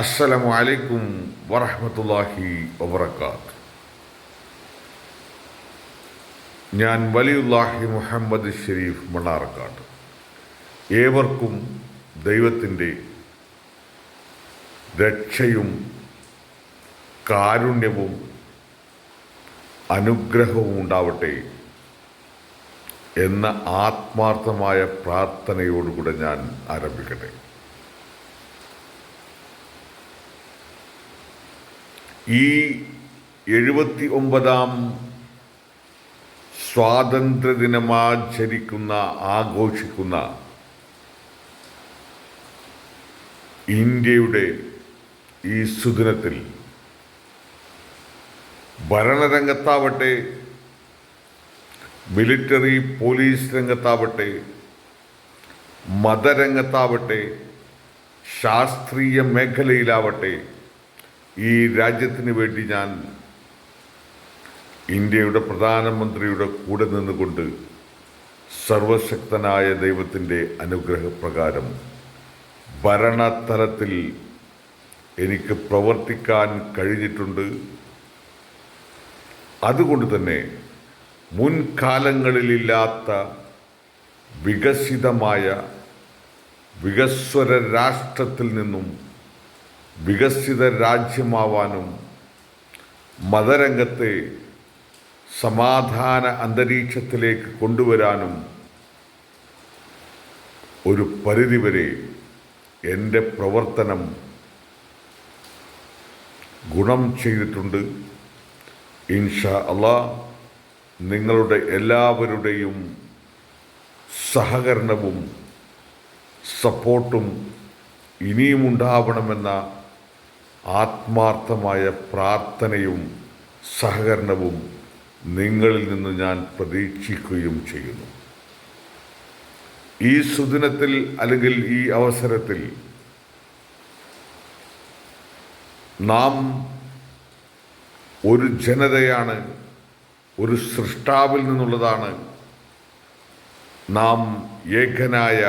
അസ്സലാമു അലൈക്കും വറഹ്മത്തുള്ളാഹി വബറകാത്ത് ഞാൻ വലിയുല്ലാഹി മുഹമ്മദ് ഷെരീഫ് മണ്ണാർക്കാട് ഏവർക്കും ദൈവത്തിന്റെ രക്ഷയും കാരുണ്യവും അനുഗ്രഹവും ഉണ്ടാവട്ടെ എന്ന ആത്മാർത്ഥമായ പ്രാർത്ഥനയോടുകൂടെ ഞാൻ ആരംഭിക്കട്ടെ. ഈ എഴുപത്തി ഒമ്പതാം സ്വാതന്ത്ര്യദിനമാചരിക്കുന്ന ആഘോഷിക്കുന്ന ഇന്ത്യയുടെ ഈ സുദിനത്തിൽ ഭരണരംഗത്താവട്ടെ മിലിറ്ററി പോലീസ് രംഗത്താവട്ടെ മതരംഗത്താവട്ടെ ശാസ്ത്രീയ മേഖലയിലാവട്ടെ ഈ രാജ്യത്തിന് വേണ്ടി ഞാൻ ഇന്ത്യയുടെ പ്രധാനമന്ത്രിയുടെ കൂടെ നിന്നുകൊണ്ട് സർവശക്തനായ ദൈവത്തിന്റെ അനുഗ്രഹപ്രകാരം ഭരണതലത്തിൽ എനിക്ക് പ്രവർത്തിക്കാൻ കഴിഞ്ഞിട്ടുണ്ട്. അതുകൊണ്ട് തന്നെ മുൻകാലങ്ങളിലില്ലാത്ത വികസിതമായ വികസ്വര രാഷ്ട്രത്തിൽ നിന്നും വികസിത രാജ്യമാവാനും മതരംഗത്തെ സമാധാന അന്തരീക്ഷത്തിലേക്ക് കൊണ്ടുവരാനും ഒരു പരിധിവരെ എന്റെ പ്രവർത്തനം ഗുണം ചെയ്തിട്ടുണ്ട്. ഇൻഷ അള്ളാ നിങ്ങളുടെ എല്ലാവരുടെയും സഹകരണവും സപ്പോർട്ടും ഇനിയും ഉണ്ടാവണമെന്ന ആത്മാർത്ഥമായ പ്രാർത്ഥനയും സഹകരണവും നിങ്ങളിൽ നിന്ന് ഞാൻ പ്രതീക്ഷിക്കുകയും ചെയ്യുന്നു. ഈ സുദിനത്തിൽ അല്ലെങ്കിൽ ഈ അവസരത്തിൽ നാം ഒരു ജനതയാണ് ഒരു സൃഷ്ടാവിൽ നിന്നുള്ളതാണ് നാം ഏകനായ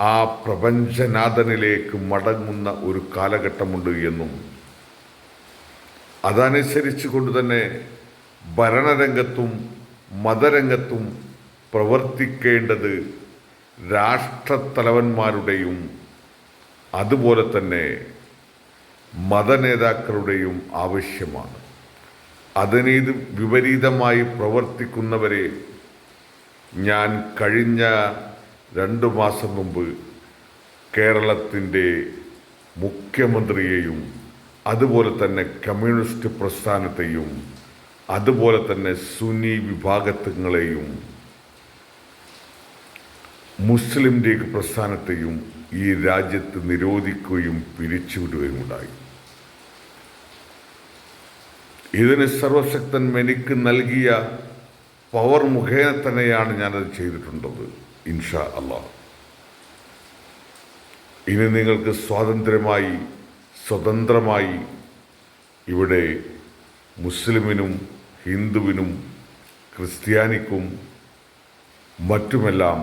ആ പ്രപഞ്ചനാഥനിലേക്ക് മടങ്ങുന്ന ഒരു കാലഘട്ടമുണ്ട് എന്നും. അതനുസരിച്ച് കൊണ്ട് തന്നെ ഭരണരംഗത്തും മതരംഗത്തും പ്രവർത്തിക്കേണ്ടത് രാഷ്ട്രത്തലവന്മാരുടെയും അതുപോലെ തന്നെ മതനേതാക്കളുടെയും ആവശ്യമാണ്. അതിനീത് വിപരീതമായി പ്രവർത്തിക്കുന്നവരെ ഞാൻ കഴിഞ്ഞ രണ്ട് മാസം മുമ്പ് കേരളത്തിന്റെ മുഖ്യമന്ത്രിയെയും അതുപോലെ തന്നെ കമ്മ്യൂണിസ്റ്റ് പ്രസ്ഥാനത്തെയും അതുപോലെ തന്നെ സുന്നി വിഭാഗത്വങ്ങളെയും മുസ്ലിം ലീഗ് പ്രസ്ഥാനത്തെയും ഈ രാജ്യത്ത് നിരോധിക്കുകയും പിരിച്ചുവിടുകയും ഉണ്ടായി ഇതിന് സർവശക്തൻ എനിക്ക് നൽകിയ പവർ മുഖേന തന്നെയാണ് ഞാനത് ചെയ്തിട്ടുള്ളത്. ഇൻഷാ അള്ളാഹ് ഇനി നിങ്ങൾക്ക് സ്വാതന്ത്ര്യമായി സ്വതന്ത്രമായി ഇവിടെ മുസ്ലിമിനും ഹിന്ദുവിനും ക്രിസ്ത്യാനിക്കും മറ്റുമെല്ലാം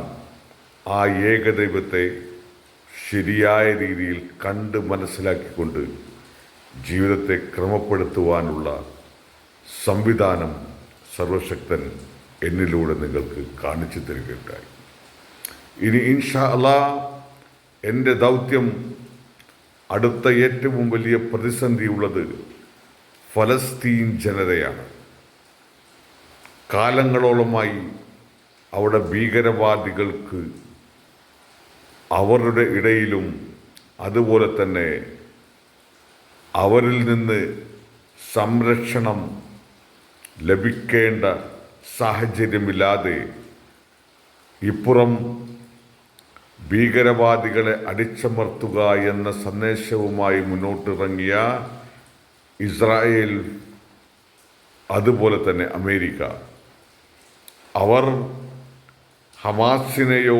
ആ ഏകദൈവത്തെ ശരിയായ രീതിയിൽ കണ്ട് മനസ്സിലാക്കിക്കൊണ്ട് ജീവിതത്തെ ക്രമപ്പെടുത്തുവാനുള്ള സംവിധാനം സർവശക്തൻ എന്നിലൂടെ നിങ്ങൾക്ക് കാണിച്ചു തരികയുണ്ടായി. ഇനി ഇൻഷാ അല്ലാ എന്റെ ദൗത്യം അടുത്ത ഏറ്റവും വലിയ പ്രതിസന്ധിയുള്ളത് ഫലസ്തീൻ ജനതയാണ്. കാലങ്ങളോളമായി അവിടെ ഭീകരവാദികൾക്ക് അവരുടെ ഇടയിലും അതുപോലെ തന്നെ അവരിൽ നിന്ന് സംരക്ഷണം ലഭിക്കേണ്ട സാഹചര്യമില്ലാതെ ഇപ്പുറം ഭീകരവാദികളെ അടിച്ചമർത്തുക എന്ന സന്ദേശവുമായി മുന്നോട്ടിറങ്ങിയ ഇസ്രായേൽ അതുപോലെ തന്നെ അമേരിക്ക. അവർ ഹമാസിനെയോ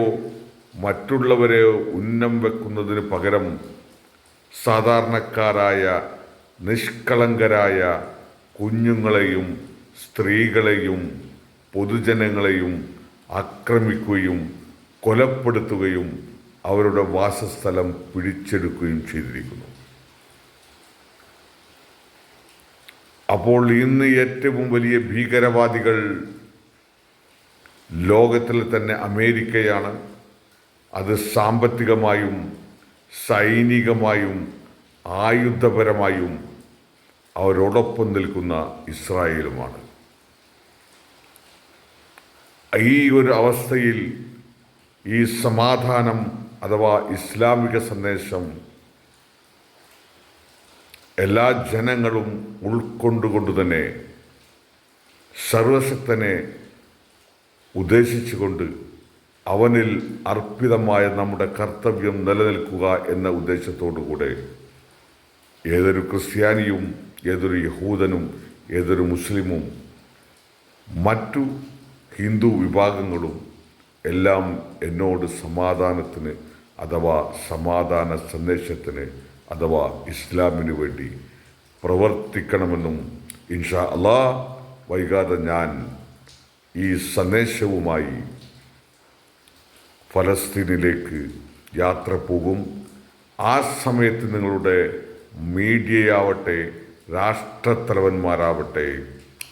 മറ്റുള്ളവരെയോ ഉന്നം വെക്കുന്നതിന് പകരം സാധാരണക്കാരായ നിഷ്കളങ്കരായ കുഞ്ഞുങ്ങളെയും സ്ത്രീകളെയും പൊതുജനങ്ങളെയും ആക്രമിക്കുകയും കൊലപ്പെടുത്തുകയും അവരുടെ വാസസ്ഥലം പിടിച്ചെടുക്കുകയും ചെയ്തിരിക്കുന്നു. അപ്പോൾ ഇന്ന് ഏറ്റവും വലിയ ഭീകരവാദികൾ ലോകത്തിൽ തന്നെ അമേരിക്കയാണ്. അത് സാമ്പത്തികമായും സൈനികമായും ആയുധപരമായും അവരോടൊപ്പം നിൽക്കുന്ന ഇസ്രായേലുമാണ്. ഈ ഒരു അവസ്ഥയിൽ ഈ സമാധാനം അഥവാ ഇസ്ലാമിക സന്ദേശം എല്ലാ ജനങ്ങളും ഉൾക്കൊണ്ടുകൊണ്ട് തന്നെ സർവശക്തനെ ഉദ്ദേശിച്ചുകൊണ്ട് അവനിൽ അർപ്പിതമായ നമ്മുടെ കർത്തവ്യം നിലനിൽക്കുക എന്ന ഉദ്ദേശത്തോടു കൂടെ ഏതൊരു ക്രിസ്ത്യാനിയും ഏതൊരു യഹൂദനും ഏതൊരു മുസ്ലിമും മറ്റു ഹിന്ദു വിഭാഗങ്ങളും എല്ലാം എന്നോട് സമാധാനത്തിന് അഥവാ സമാധാന സന്ദേശത്തിന് അഥവാ ഇസ്ലാമിനു വേണ്ടി പ്രവർത്തിക്കണമെന്നും ഇൻഷാ അള്ളാ വൈകാതെ ഞാൻ ഈ സന്ദേശവുമായി ഫലസ്തീനിലേക്ക് യാത്ര പോകും. ആ സമയത്ത് നിങ്ങളുടെ മീഡിയയാവട്ടെ രാഷ്ട്രത്തലവന്മാരാവട്ടെ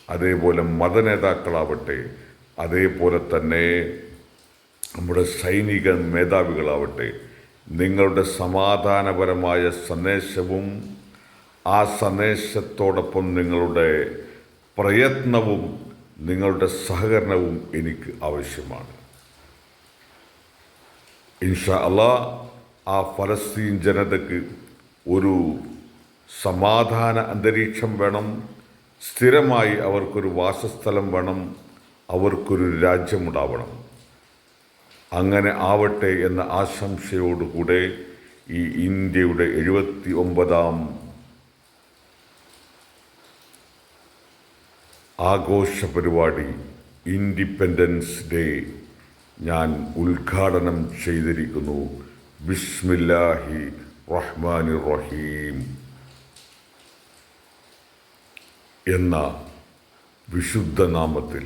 അതേപോലെ മതനേതാക്കളാവട്ടെ അതേപോലെ തന്നെ നമ്മുടെ സൈനിക മേധാവികളാവട്ടെ നിങ്ങളുടെ സമാധാനപരമായ സന്ദേശവും ആ സന്ദേശത്തോടൊപ്പം നിങ്ങളുടെ പ്രയത്നവും നിങ്ങളുടെ സഹകരണവും എനിക്ക് ആവശ്യമാണ്. ഇൻഷ അല്ല ആ ഫലസ്തീൻ ജനതയ്ക്ക് ഒരു സമാധാന അന്തരീക്ഷം വേണം സ്ഥിരമായി അവർക്കൊരു വാസസ്ഥലം വേണം അവർക്കൊരു രാജ്യമുണ്ടാവണം അങ്ങനെ ആവട്ടെ എന്ന ആശംസയോടുകൂടെ ഈ ഇന്ത്യയുടെ എഴുപത്തി ഒമ്പതാം ആഘോഷ പരിപാടി ഇൻഡിപെൻഡൻസ് ഡേ ഞാൻ ഉദ്ഘാടനം ചെയ്തിരിക്കുന്നു. ബിസ്മില്ലാഹി റഹ്മാൻ റഹീം എന്ന വിശുദ്ധ നാമത്തിൽ.